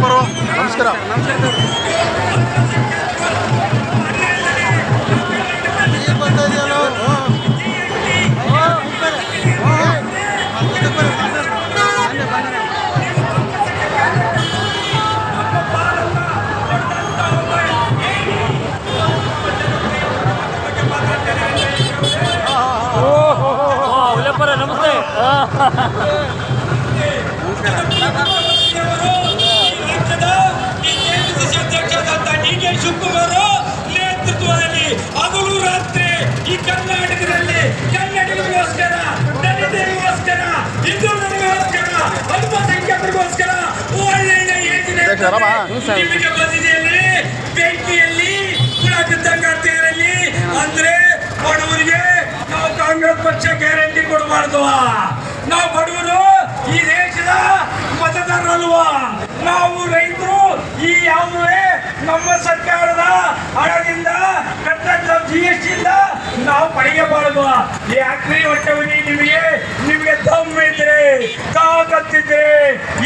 ನಮಸ್ಕಾರ ನಮಸ್ಕಾರ ನಮಸ್ತೆ ಬೆಂಕಿಯಲ್ಲಿ ಆಗ್ತಿದ್ರಲ್ಲಿ ಅಂದ್ರೆ ಬಡವರಿಗೆ ನಾವು ಕಾಂಗ್ರೆಸ್ ಪಕ್ಷ ಗ್ಯಾರಂಟಿ ಕೊಡಬಾರ್ದು. ನಾವು ಬಡವರು ಈ ದೇಶದ ಮತದಾರರಲ್ವಾ. ನಾವು ರೈತರು ಈ ಯಾವುದೇ ನಮ್ಮ ಸರ್ಕಾರದ ಹಣದಿಂದ ಕಟ್ಟಡ ಜಿ ಎಸ್ ಟಿಯಿಂದ ನಾವು ಪಡೆಯಬಾರದು. ಯಾಕ್ರಿ ಹೊಟ್ಟೆ ನಿಮಗೆ? ನಿಮಗೆ ದಮ್ ಇದ್ರೆ ತಾಕತ್ತಿದ್ರೆ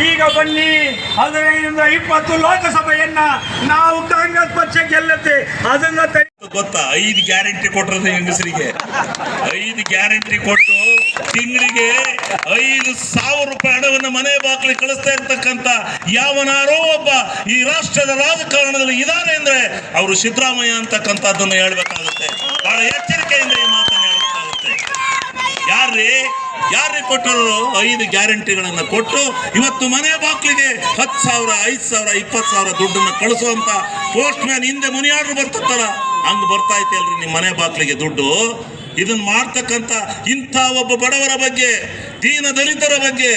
ಈಗ ಬನ್ನಿ. ಹದಿನೈದರಿಂದ ಇಪ್ಪತ್ತು ಲೋಕಸಭೆಯನ್ನ ನಾವು ಕಾಂಗ್ರೆಸ್ ಪಕ್ಷ ಗೆಲ್ಲತ್ತೆ. ಅದನ್ನ ಗೊತ್ತಾ? ಐದು ಗ್ಯಾರಂಟಿ ಕೊಟ್ಟರೆ ಹೆಂಗಸರಿಗೆ. ಐದು ಗ್ಯಾರಂಟಿ ಕೊಟ್ಟು ತಿಂಗಳಿಗೆ ಐದು ಸಾವಿರ ರೂಪಾಯಿ ಹಣವನ್ನು ಮನೆ ಬಾಗಿಲಿಗೆ ಕಳಿಸ್ತಾ ಇರ್ತಕ್ಕಂಥ ಯಾವನಾರೋ ಒಬ್ಬ ಈ ರಾಷ್ಟ್ರದ ರಾಜಕಾರಣದಲ್ಲಿ ಇದ್ದಾರೆ ಅಂದ್ರೆ ಅವರು ಸಿದ್ದರಾಮಯ್ಯ ಅಂತಕ್ಕಂಥದ್ದನ್ನು ಹೇಳ್ಬೇಕಾಗುತ್ತೆ. ಬಹಳ ಎಚ್ಚರಿಕೆಯಿಂದ ಈ ಮಾತನ್ನು ಹೇಳಬೇಕಾಗುತ್ತೆ. ಯಾರ್ರೀ? ಯಾರೇ ಕೊಟ್ಟರು? ಐದು ಗ್ಯಾರಂಟಿಗಳನ್ನ ಕೊಟ್ಟು ಇವತ್ತು ಮನೆ ಬಾಕ್ಲಿಗೆ ಹತ್ತು ಸಾವಿರ, ಐದು ಸಾವಿರ, ಇಪ್ಪತ್ತು ಸಾವಿರ ದುಡ್ಡನ್ನ ಕಳಿಸುವಂತ ಪೋಸ್ಟ್ ಮ್ಯಾನ್ ಹಿಂದೆ ಮನಿ ಆರ್ಡರ್ ಬರ್ತತ್ತಲ್ಲ, ಹಂಗ್ ಬರ್ತಾ ಐತೆ ಅಲ್ರಿ ನಿಮ್ಮ ಮನೆ ಬಾಕ್ಲಿಗೆ ದುಡ್ಡು. ಇದನ್ನ ಮಾಡ್ತಕ್ಕಂಥ ಇಂಥ ಒಬ್ಬ ಬಡವರ ಬಗ್ಗೆ, ದೀನ ದಲಿತರ ಬಗ್ಗೆ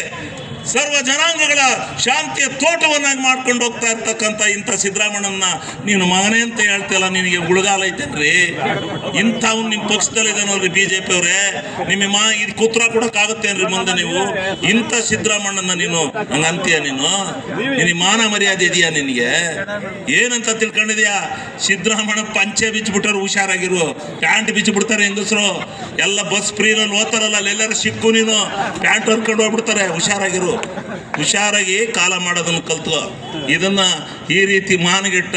ಸರ್ವ ಜನಾಂಗಗಳ ಶಾಂತಿಯ ತೋಟವನ್ನಾಗಿ ಮಾಡ್ಕೊಂಡು ಹೋಗ್ತಾ ಇರ್ತಕ್ಕಂಥ ಇಂಥ ಸಿದ್ದರಾಮಣ್ಣನ ನೀನು ಮಗನೇ ಅಂತ ಹೇಳ್ತಿಲ್ಲ ನಿನಗೆ ಉಳುಗಾಲ ಐತೇನ್ರಿ? ಇಂಥವ್ನು ನಿಮ್ಮ ಪಕ್ಷದಲ್ಲಿ ಇದಾನಲ್ರಿ ಬಿ ಜೆ ಪಿ ಅವರೇ. ನಿಮ್ಮ ಮಾ ಇದು ಕುತ್ರ ಕೊಡಕ್ಕಾಗತ್ತೇನ್ರಿ ಮುಂದೆ ನೀವು? ಇಂಥ ಸಿದ್ದರಾಮಣ್ಣನ ನೀನು ಹಂಗಂತೀಯ ನೀನು? ನಿನಗೆ ಮಾನ ಮರ್ಯಾದೆ ಇದೆಯಾ ನಿನಗೆ? ಏನಂತ ತಿಳ್ಕೊಂಡಿದ್ಯಾ? ಸಿದ್ದರಾಮಣ್ಣ ಪಂಚೆ ಬಿಚ್ಚಿಬಿಟ್ಟರು ಹುಷಾರಾಗಿರು. ಪ್ಯಾಂಟ್ ಬಿಚ್ಚಿಬಿಡ್ತಾರೆ ಹೆಂಗಸರು. ಎಲ್ಲ ಬಸ್ ಫ್ರೀನಲ್ಲಿ ಓದ್ತಾರಲ್ಲ, ಅಲ್ಲೆಲ್ಲರೂ ಸಿಕ್ಕು ನೀನು. ಪ್ಯಾಂಟ್ ಹೊರ್ಕೊಂಡು ಹೋಗ್ಬಿಡ್ತಾರೆ. ಹುಷಾರಾಗಿರು. ಹುಷಾರಾಗಿ ಕಾಲ ಮಾಡೋದನ್ನು ಕಲ್ತು ಇದನ್ನು ಈ ರೀತಿ ಮಾನಗೆಟ್ಟ,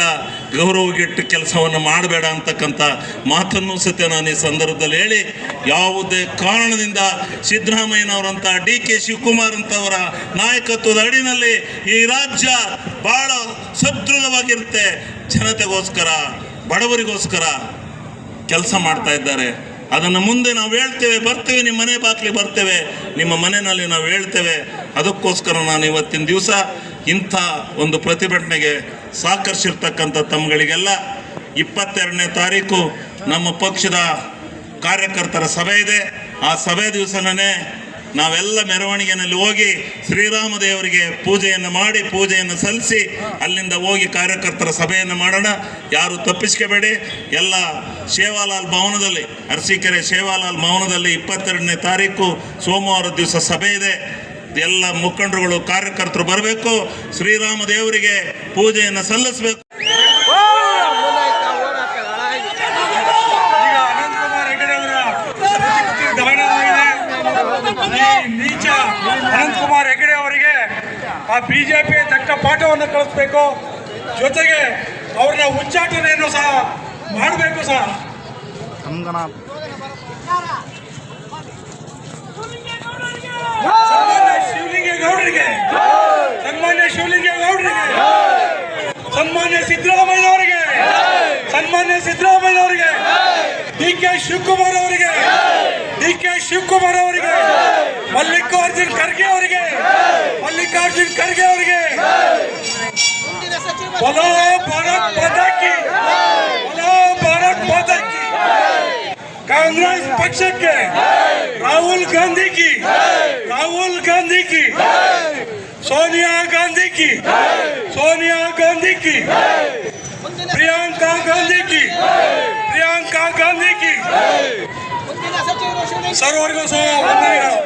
ಗೌರವಗೆಟ್ಟ ಕೆಲಸವನ್ನು ಮಾಡಬೇಡ ಅಂತಕ್ಕಂಥ ಮಾತನ್ನು ಸತ್ಯ ನಾನು ಈ ಸಂದರ್ಭದಲ್ಲಿ ಹೇಳಿ, ಯಾವುದೇ ಕಾರಣದಿಂದ ಸಿದ್ದರಾಮಯ್ಯನವರಂಥ ಡಿ ಕೆ ಶಿವಕುಮಾರ್ ಅಂತವರ ನಾಯಕತ್ವದ ಅಡಿನಲ್ಲಿ ಈ ರಾಜ್ಯ ಬಹಳ ಸದೃಢವಾಗಿರುತ್ತೆ. ಜನತೆಗೋಸ್ಕರ, ಬಡವರಿಗೋಸ್ಕರ ಕೆಲಸ ಮಾಡ್ತಾ ಇದ್ದಾರೆ. ಅದನ್ನು ಮುಂದೆ ನಾವು ಹೇಳ್ತೇವೆ, ಬರ್ತೇವೆ ನಿಮ್ಮ ಮನೆ ಬಾಗಿಲಿಗೆ ಬರ್ತೇವೆ, ನಿಮ್ಮ ಮನೆಯಲ್ಲಿ ನಾವು ಹೇಳ್ತೇವೆ. ಅದಕ್ಕೋಸ್ಕರ ನಾನು ಇವತ್ತಿನ ದಿವಸ ಇಂಥ ಒಂದು ಪ್ರತಿಭಟನೆಗೆ ಸಹಕರಿಸಿರ್ತಕ್ಕಂಥ ತಮ್ಮಗಳಿಗೆಲ್ಲ ಇಪ್ಪತ್ತೆರಡನೇ ತಾರೀಕು ನಮ್ಮ ಪಕ್ಷದ ಕಾರ್ಯಕರ್ತರ ಸಭೆ ಇದೆ. ಆ ಸಭೆ ದಿವಸನೇ ನಾವೆಲ್ಲ ಮೆರವಣಿಗೆಯಲ್ಲಿ ಹೋಗಿ ಶ್ರೀರಾಮ ದೇವರಿಗೆ ಪೂಜೆಯನ್ನು ಮಾಡಿ, ಪೂಜೆಯನ್ನು ಸಲ್ಲಿಸಿ, ಅಲ್ಲಿಂದ ಹೋಗಿ ಕಾರ್ಯಕರ್ತರ ಸಭೆಯನ್ನು ಮಾಡೋಣ. ಯಾರು ತಪ್ಪಿಸ್ಕೋಬೇಡಿ. ಎಲ್ಲ ಶೇವಾಲಾಲ್ ಭವನದಲ್ಲಿ, ಅರಸೀಕೆರೆ ಶೇವಾಲಾಲ್ ಭವನದಲ್ಲಿ ಇಪ್ಪತ್ತೆರಡನೇ ತಾರೀಕು ಸೋಮವಾರ ದಿವಸ ಸಭೆ ಇದೆ. ಎಲ್ಲ ಮುಖಂಡರುಗಳು, ಕಾರ್ಯಕರ್ತರು ಬರಬೇಕು. ಶ್ರೀರಾಮ ದೇವರಿಗೆ ಪೂಜೆಯನ್ನು ಸಲ್ಲಿಸಬೇಕು ಈಗ ಅನಂತಕುಮಾರ್ ಹೆಗಡೆ ಅವರ ಪ್ರತಿಕೃತಿ ದಹನವಾಗಿದೆ ಈ ನೀಚ ಅನಂತಕುಮಾರ್ ಹೆಗಡೆ ಅವರಿಗೆ ಆ ಬಿಜೆಪಿ ತಕ್ಕ ಪಾಠವನ್ನು ಕಲಿಸ್ಬೇಕು. ಜೊತೆಗೆ ಅವ್ರನ್ನ ಉಚ್ಚಾಟನೆಯನ್ನು ಸಹ ಮಾಡಬೇಕು ಸಹ. ಸನ್ಮಾನ್ಯ ಶಿವಲಿಂಗೇಗೌಡರಿಗೆ. ಸನ್ಮಾನ್ಯ ಶಿವಲಿಂಗೇಗೌಡರಿಗೆ. ಸನ್ಮಾನ್ಯ ಸಿದ್ದರಾಮಯ್ಯನವರಿಗೆ ಸನ್ಮಾನ್ಯ ಸಿದ್ದರಾಮಯ್ಯನವರಿಗೆ ಡಿ ಕೆ ಶಿವಕುಮಾರ್ ಅವರಿಗೆ. ಡಿ ಕೆ ಶಿವಕುಮಾರ್ ಅವರಿಗೆ ಮಲ್ಲಿಕಾರ್ಜುನ್ ಖರ್ಗೆ ಅವರಿಗೆ ಮಲ್ಲಿಕಾರ್ಜುನ್ ಖರ್ಗೆ ಅವರಿಗೆ ಬಲೋ ಭಾರತ್ ಮಾತಾ ಕಿ ಬಲೋ ಭಾರತ್ ಮಾತಾ ಕಿ ಕಾಂಗ್ರೆಸ್ ಪಕ್ಷಕ್ಕೆ ರಾಹುಲ್ ಗಾಂಧಿ ಕಿ ರಾಹುಲ್ ಗಾಂಧಿ ಕಿ ಸೋನಿಯಾ ಗಾಂಧಿ ಕಿ ಸೋನಿಯಾ ಗಾಂಧಿ ಕಿ ಪ್ರಿಯಾಂಕಾ ಗಾಂಧಿ ಕಿ ಪ್ರಿಯಾಂಕಾ ಗಾಂಧಿ ಕಿ ಸರ್ವರಿಗೂ ಸಹ ವಂದನೆಗಳು.